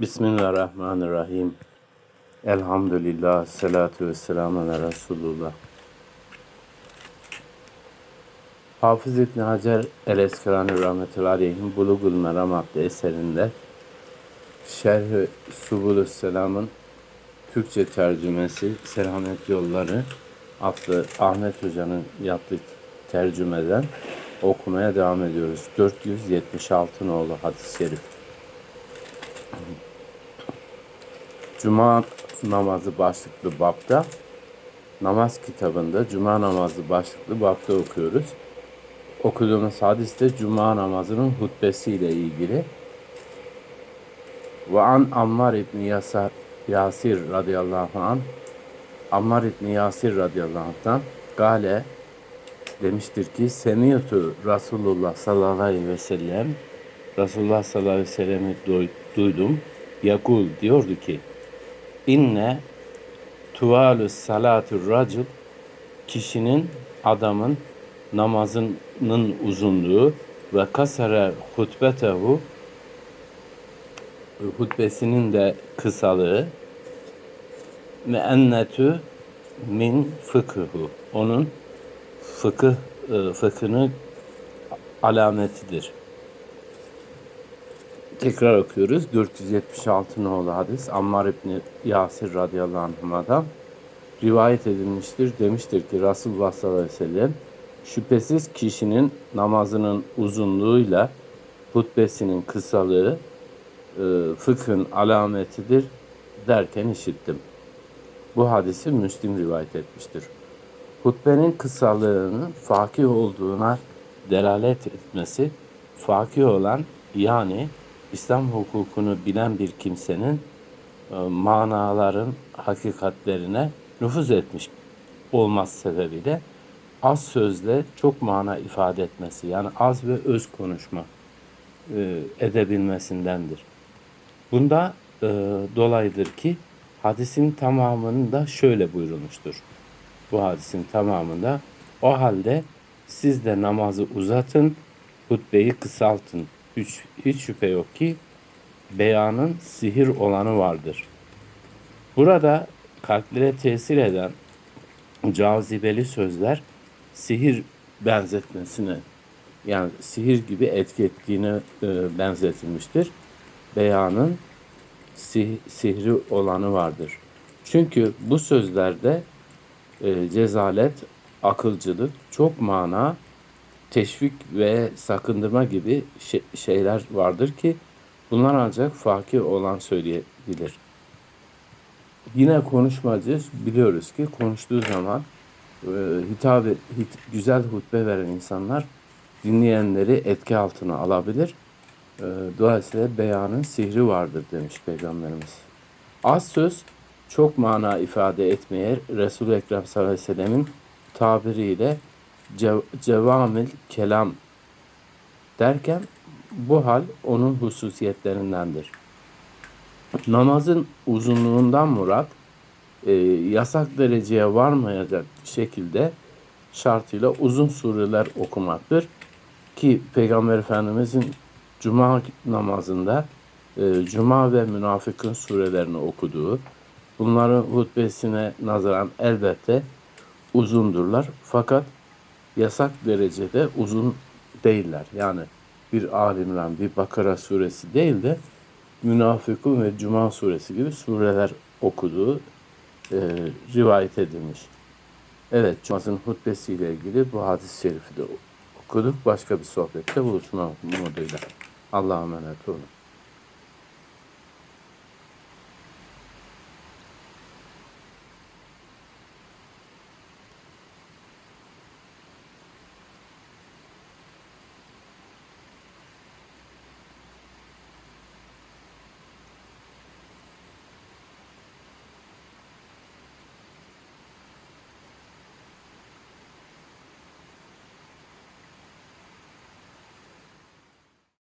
Bismillahirrahmanirrahim. Elhamdülillah, salatu ve selamu ala Resulullah. Hafız İbni Hacer el-Eskerani rahmetullahi aleyhim Bulugul Meram adlı eserinde Şerh-i Subulü Selam'ın Türkçe tercümesi Selamet Yolları adlı Ahmet Hoca'nın yaptığı tercümeden okumaya devam ediyoruz. 476 nolu hadis-i şerif. Cuma namazı başlıklı babda namaz kitabında Cuma namazı başlıklı babda okuyoruz. Okuduğumuz hadiste Cuma namazının hutbesiyle ilgili. Ve an Ammar İbni Yasar, Yasir radıyallahu an Ammar İbni Yasir radıyallahu anh'tan Gale demiştir ki Semiyatu Resulullah sallallahu aleyhi ve sellem Resulullah sallallahu aleyhi ve sellem'i duydum. Yakul diyordu ki İnne tuvalü salatü racul kişinin adamın namazının uzunluğu ve kasara hutbetehu hutbesinin de kısalığı ve ennetü min fıkıhu onun fıkıh e, fıkhını alametidir. Tekrar okuyoruz. 476 nolu hadis Ammar İbni Yasir radıyallahu anh'a'dan rivayet edilmiştir. Demiştir ki Resulullah sallallahu aleyhi ve sellem şüphesiz kişinin namazının uzunluğuyla hutbesinin kısalığı e, fıkhın alametidir derken işittim. Bu hadisi Müslim rivayet etmiştir. Hutbenin kısalığının fakih olduğuna delalet etmesi, fakih olan yani İslam hukukunu bilen bir kimsenin e, manaların hakikatlerine nüfuz etmiş olması sebebiyle az sözle çok mana ifade etmesi yani az ve öz konuşma e, edebilmesindendir. Bunda e, dolayıdır ki hadisin tamamında şöyle buyurulmuştur. Bu hadisin tamamında o halde siz de namazı uzatın, hutbeyi kısaltın hiç, hiç şüphe yok ki beyanın sihir olanı vardır. Burada kalplere tesir eden cazibeli sözler sihir benzetmesine yani sihir gibi etki ettiğine e, benzetilmiştir. Beyanın sih, sihri olanı vardır. Çünkü bu sözlerde e, cezalet, akılcılık, çok mana teşvik ve sakındırma gibi şeyler vardır ki bunlar ancak fakir olan söyleyebilir. Yine konuşmacı biliyoruz ki konuştuğu zaman e, hitap hit, güzel hutbe veren insanlar dinleyenleri etki altına alabilir. E, dolayısıyla beyanın sihri vardır demiş Peygamberimiz. Az söz çok mana ifade etmeye Resul-i Ekrem sallallahu aleyhi ve sellemin tabiriyle cev cevamil kelam derken bu hal onun hususiyetlerindendir. Namazın uzunluğundan murat e, yasak dereceye varmayacak şekilde şartıyla uzun sureler okumaktır. Ki Peygamber Efendimizin Cuma namazında e, Cuma ve münafıkın surelerini okuduğu, bunların hutbesine nazaran elbette uzundurlar. Fakat yasak derecede uzun değiller. Yani bir Alimran, bir Bakara suresi değil de Münafıkun ve Cuma suresi gibi sureler okuduğu e, rivayet edilmiş. Evet, Cuma'nın hutbesiyle ilgili bu hadis-i şerifi de okuduk. Başka bir sohbette buluşma umuduyla. Allah'a emanet olun.